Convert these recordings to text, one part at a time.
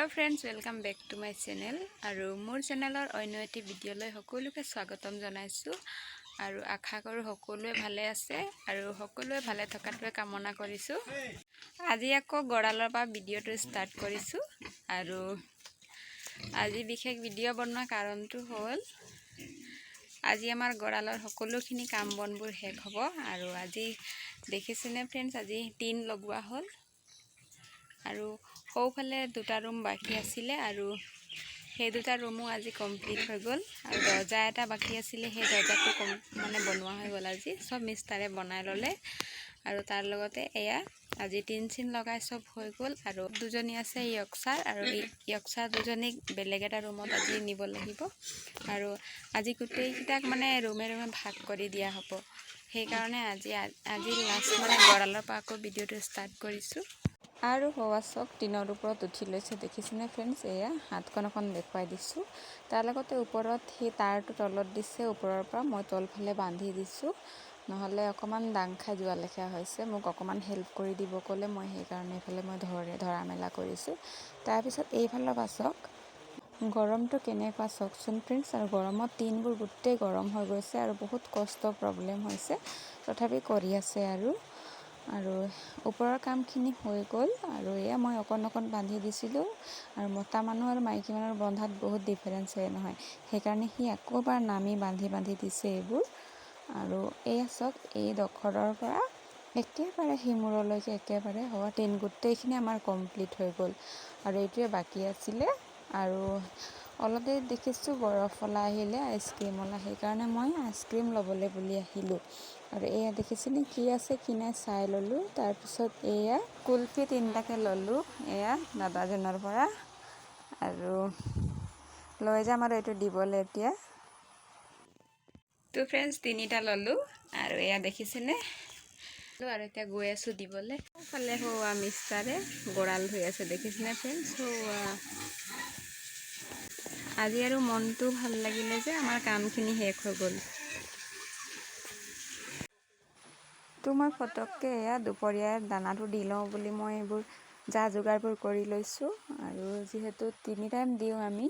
Hello' friends welcome back to my channel আৰু মোৰ চেনেলৰ অন্য এটি ভিডিঅ'লৈ সকলোকে স্বাগতম জনাইছোঁ। আৰু আশা কৰোঁ সকলোৱে ভালে আছে। আৰু সকলোৱে ভালে থকাটোৱে কামনা কৰিছোঁ। আজি আকৌ গঁৰালৰ পৰা ভিডিঅ'টো ষ্টাৰ্ট কৰিছোঁ। আৰু আজি বিশেষ ভিডিঅ' বনোৱা কাৰণটো হ'ল আজি আমাৰ গঁৰালৰ সকলোখিনি কাম বনবোৰ শেষ হ'ব। আৰু আজি দেখিছেনে ফ্ৰেণ্ডছ আজি টিন লগোৱা হ'ল। আৰু সৌফালে দুটা ৰুম বাকী আছিলে আৰু সেই দুটা ৰুমো আজি কমপ্লিট হৈ গ'ল। আৰু দৰ্জা এটা বাকী আছিলে, সেই দৰ্জাটো কম মানে বনোৱা হৈ গ'ল আজি। চব মিষ্টাৰে বনাই ল'লে। আৰু তাৰ লগতে এয়া, আজি টিন চিন লগাই চব হৈ গ'ল। আৰু দুজনী আছে য়কচাৰ আৰু য়কচাৰ দুজনীক বেলেগ এটা ৰুমত আজি নিব লাগিব। আৰু আজি গোটেইকেইটাক মানে ৰুমে ৰুমে ভাগ কৰি দিয়া হ'ব। সেইকাৰণে আজি আজি লাষ্ট মানে গঁৰালৰ পৰা আকৌ ভিডিঅ'টো ষ্টাৰ্ট কৰিছোঁ। আৰু হোৱা চক টিনৰ ওপৰত উঠি লৈছে। দেখিছেনে ফ্ৰেণ্ডছ এয়া হাতখন অকণ দেখুৱাই দিছোঁ। তাৰ লগতে ওপৰত সেই তাৰটো তলত দিছে। ওপৰৰ পৰা মই তলফালে বান্ধি দিছোঁ। নহ'লে অকণমান দাং খাই যোৱা লেখীয়া হৈছে। মোক অকণমান হেল্প কৰি দিব ক'লে মই সেইকাৰণে এইফালে মই ধৰে ধৰা মেলা কৰিছোঁ। তাৰপিছত এইফালৰ পৰা চাওক। গৰমটো কেনেকুৱা চাওকচোন ফ্ৰেণ্ডছ আৰু গৰমত টিনবোৰ গোটেই গৰম হৈ গৈছে আৰু বহুত কষ্ট প্ৰব্লেম হৈছে। তথাপি কৰি আছে আৰু। আৰু ওপৰৰ কামখিনি হৈ গ'ল আৰু এয়া মই অকণ অকণ বান্ধি দিছিলোঁ আৰু মতা মানুহ আৰু মাইকী মানুহৰ বন্ধাত বহুত ডিফাৰেঞ্চ হয় নহয়। সেইকাৰণে সি আকৌ এবাৰ নামি বান্ধি বান্ধি দিছে এইবোৰ। আৰু এয়া চাওক এই ডখৰৰ পৰা একেবাৰে সিমূৰলৈকে একেবাৰে হোৱা টিন গোটেইখিনি আমাৰ কমপ্লিট হৈ গ'ল। আৰু এইটোৱে বাকী আছিলে। আৰু অলপ দেৰি দেখিছোঁ বৰফৱালা আহিলে আইচক্ৰীমৱালা সেইকাৰণে মই আইচক্ৰীম ল'বলৈ বুলি আহিলোঁ। আৰু এয়া দেখিছেনে কি আছে, কি নাই চাই ল'লোঁ। তাৰপিছত এয়া কুলফি তিনিটাকে ল'লোঁ, এয়া দাদাজনৰ পৰা। আৰু লৈ যাম আৰু এইটো দিবলৈ এতিয়া। তো ফ্ৰেণ্ডছ তিনিটা ল'লোঁ। আৰু এয়া দেখিছেনে? আৰু এতিয়া গৈ আছোঁ দিবলৈ। ফালে হোৱা মিষ্টাৰে গঁৰাল ধুই আছে, দেখিছেনে ফ্ৰেণ্ডছ হোৱা আজি আৰু মনটো ভাল লাগিলে যে আমাৰ কামখিনি শেষ হৈ গ'ল। তো মই ফটককৈ এয়া দুপৰীয়াৰ দানাটো দি লওঁ বুলি মই এইবোৰ যা যোগাৰবোৰ কৰি লৈছোঁ আৰু যিহেতু তিনি টাইম দিওঁ আমি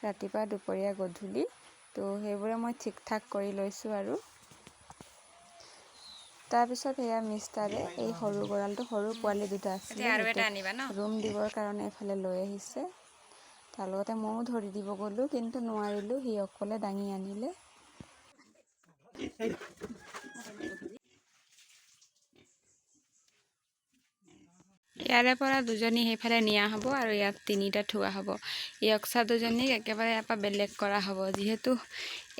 ৰাতিপুৱা দুপৰীয়া গধূলি তো সেইবোৰে মই ঠিক ঠাক কৰি লৈছোঁ আৰু। তাৰপিছত এয়া মিষ্টাৰে এই সৰু গঁৰালটো সৰু পোৱালি দুটা আছিলে ৰুম দিবৰ কাৰণে এফালে লৈ আহিছে। তাৰ লগতে ময়ো ধৰি দিব গ'লোঁ, কিন্তু নোৱাৰিলোঁ সি অকলে দাঙি আনিলে। ইয়াৰে পৰা দুজনী সেইফালে নিয়া হ'ব আৰু ইয়াত তিনিটা থোৱা হ'ব। য়কচা দুজনীক একেবাৰে ইয়াৰ পৰা বেলেগ কৰা হ'ব। যিহেতু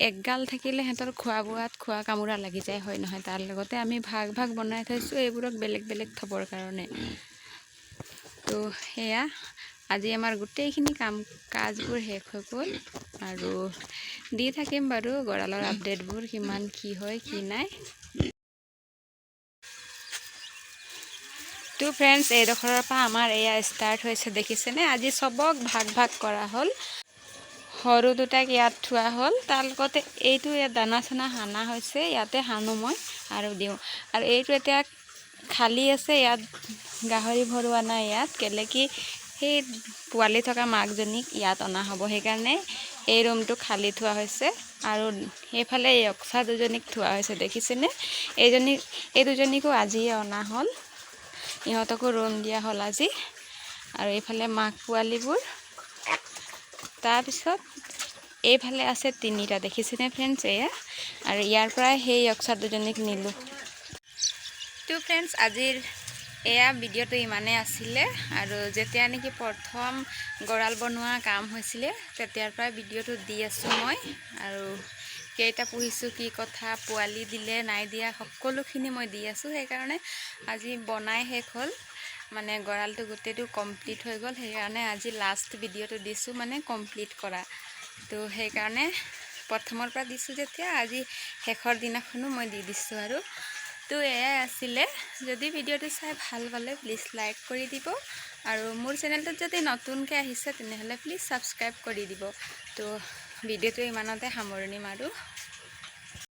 একগাল থাকিলে সিহঁতৰ খোৱা বোৱাত খোৱা কামোৰা লাগি যায়, হয় নহয়? তাৰ লগতে আমি ভাগ ভাগ বনাই থৈছোঁ, এইবোৰক বেলেগ বেলেগ থ'বৰ কাৰণে। তো, সেয়া আজি আমাৰ গোটেইখিনি কাম, কাজবোৰ শেষ হৈ গ'ল আৰু দি থাকিম বাৰু গঁৰালৰ আপডেটবোৰ, কিমান কি হয়, কি নাই। তো ফ্ৰেণ্ডছ এইডোখৰৰ পৰা আমাৰ এয়া ষ্টাৰ্ট হৈছে, দেখিছেনে? আজি চবক ভাগ ভাগ কৰা হ'ল। সৰু দুটাক ইয়াত থোৱা হ'ল। তাৰ লগতে এইটো ইয়াত দানা চানা সানা হৈছে, ইয়াতে সানো মই আৰু দিওঁ। আৰু এইটো এতিয়া খালী আছে, ইয়াত গাহৰি ভৰোৱা নাই ইয়াত। কেলৈ কি সেই পোৱালি থকা মাকজনীক ইয়াত অনা হ'ব। সেইকাৰণে এই ৰুমটো খালী থোৱা হৈছে আৰু সেইফালে য়কচা দুজনীক থোৱা হৈছে, দেখিছেনে? এইজনী এই দুজনীকো আজিয়ে অনা হ'ল। ইহঁতকো ৰুম দিয়া হ'ল আজি। আৰু এইফালে মাক পোৱালিবোৰ। তাৰপিছত এইফালে আছে তিনিটা, দেখিছেনে ফ্ৰেণ্ডছ এয়া? আৰু ইয়াৰ পৰাই সেই য়কচাৰ দুজনীক নিলোঁ। তো ফ্ৰেণ্ডছ আজিৰ এয়া ভিডিঅ'টো ইমানেই আছিলে আৰু যেতিয়া নেকি প্ৰথম গঁৰাল বনোৱা কাম হৈছিলে, তেতিয়াৰ পৰাই ভিডিঅ'টো দি আছোঁ মই। আৰু কেইটা পুহিছোঁ, কি কথা, পোৱালি দিলে, নাই দিয়া, সকলোখিনি মই দি আছোঁ। সেইকাৰণে আজি বনাই শেষ হ'ল। মানে গঁৰালটো গোটেইটো কমপ্লিট হৈ গ'ল। সেইকাৰণে আজি লাষ্ট ভিডিঅ'টো দিছোঁ মানে কমপ্লিট কৰা। তো সেইকাৰণে প্ৰথমৰ পৰা দিছোঁ যেতিয়া, আজি শেষৰ দিনাখনো মই দি দিছোঁ আৰু। তো এয়াই আছিলে, যদি ভিডিঅ'টো চাই ভালো পালে প্লিজ লাইক কৰি দিব। আৰু মোৰ চেনেলটোত যদি নতুনকৈ আহিছে, তেনেহ'লে প্লিজ ছাবস্ক্ৰাইব কৰি দিব। তো, ভিডিঅ'টো ইমানতে সামৰণি মাৰোঁ।